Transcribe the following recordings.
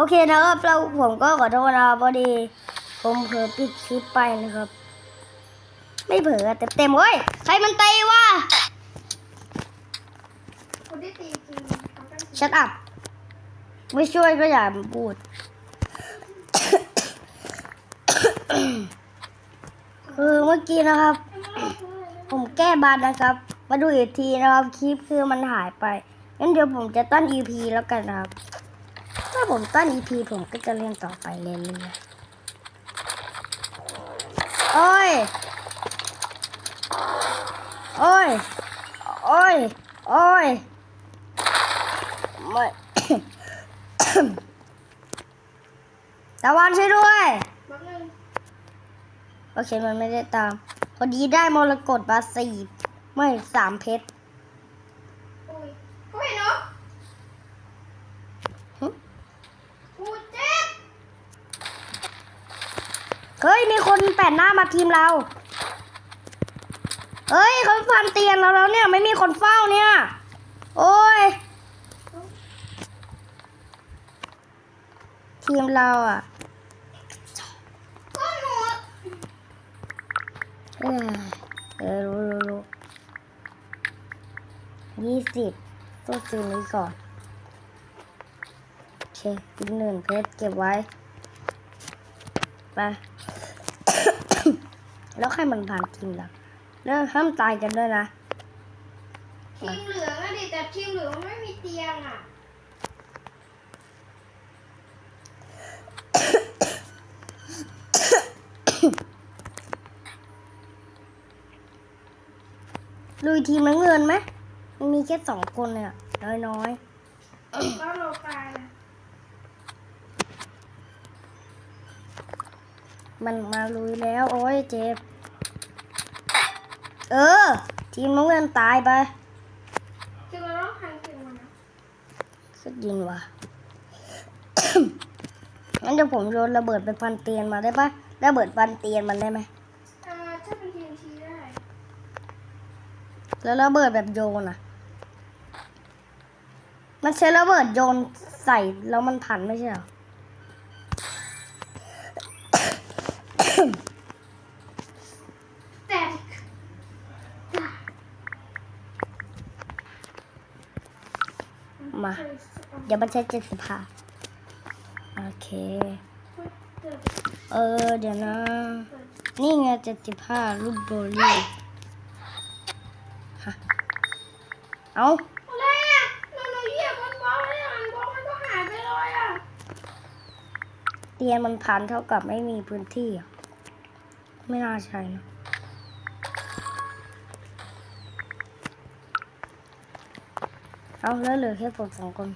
โอเคนะครับเราผมก็ขอโทษนะพอดี ผมเผลอปิดคลิปไปนะครับ ไม่เผลอเต็มเต็มเว้ยใครมันตีวะคนที่ตีจริงทำได้จริงชัดอัพไม่ช่วยก็อย่าพูดคือเมื่อกี้นะครับ ผมแก้บันนะครับ มาดูอีกทีนะครับคลิปคือมันหายไปงั้นเดี๋ยวผมจะตั้ง EP แล้วกันนะครับ ถ้าผมตั้ง EP ผมก็จะเล่นต่อไปเรื่อยๆโอ้ย โอ้ย โอ้ย โอ้ยไม่ตะวันช่วยด้วยแป๊บนึงโอเค มันไม่ได้ตาม พอดีได้มรกตมาสี่ไม่สามเพชรอุ้ยเขาเห็นเนาะ หึ กูเจ็บ เฮ้ย มีคนแปดหน้ามาทีมเรา เฮ้ยเขาฟันเตียงเราแล้วเนี่ย ไม่มีคนเฝ้าเนี่ย โอ้ย ทีมเราอะเออเออรู้รู้รู้ยี่สิบต้องซื้อนี้ก่อน โอเคอีกหนึ่งเพชรเก็บไว้ ไปแล้วใครมันผ่านทีมเราแล้วห้ามตายกันด้วยนะทีมเหลืองอะดิแต่ทีมเหลืองมันไม่มีเตียงอะลุยทีมน้ำเงินไหมมันมีแค่สองคนเลยอะน้อยน้อยแล้วเราตายนะ ๆ มันมาลุยแล้ว โอ้ยเจ็บ เออ ทีมน้ำเงินตายไปคือเราต้องหันถึงมันนะสุดยินว่ะงั้นเดี๋ยวผมโยนระเบิดไปพันเตียนมาได้ปะระเบิดพันเตียนมันได้ไหมเอ่อถ้าเป็นทีมทีได้แล้วระเบิดแบบโยนอะ มันใช้ระเบิดโยนใส่แล้วมันพันไม่ใช่เหรอ แต่ มา เดี๋ยวมันใช้เจ็ดสิบห้าโอเค เออ เดี๋ยวนะ นี่ไงเจ็ดสิบห้ารูปโบลี่ฮะเอาอะไรอะเราเราเหยียบบนบล็อกเลยอะบล็อกมันก็หายไปเลยอะเตียนมันพันเท่ากับไม่มีพื้นที่อะ ไม่น่าใช่นะ เอาแล้วเหลือแค่ผมสองคน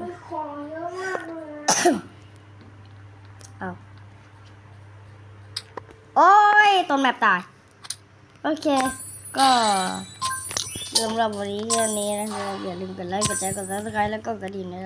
มันของเยอะมากเลยเอาโอ้ยต้นแมปตาย โอเค ก็สำหรับวันนี้แค่นี้นะครับอย่าลืมกดไลค์ กดแชร์ กดซับสไครต์แล้วก็กระดิ่งนะครับ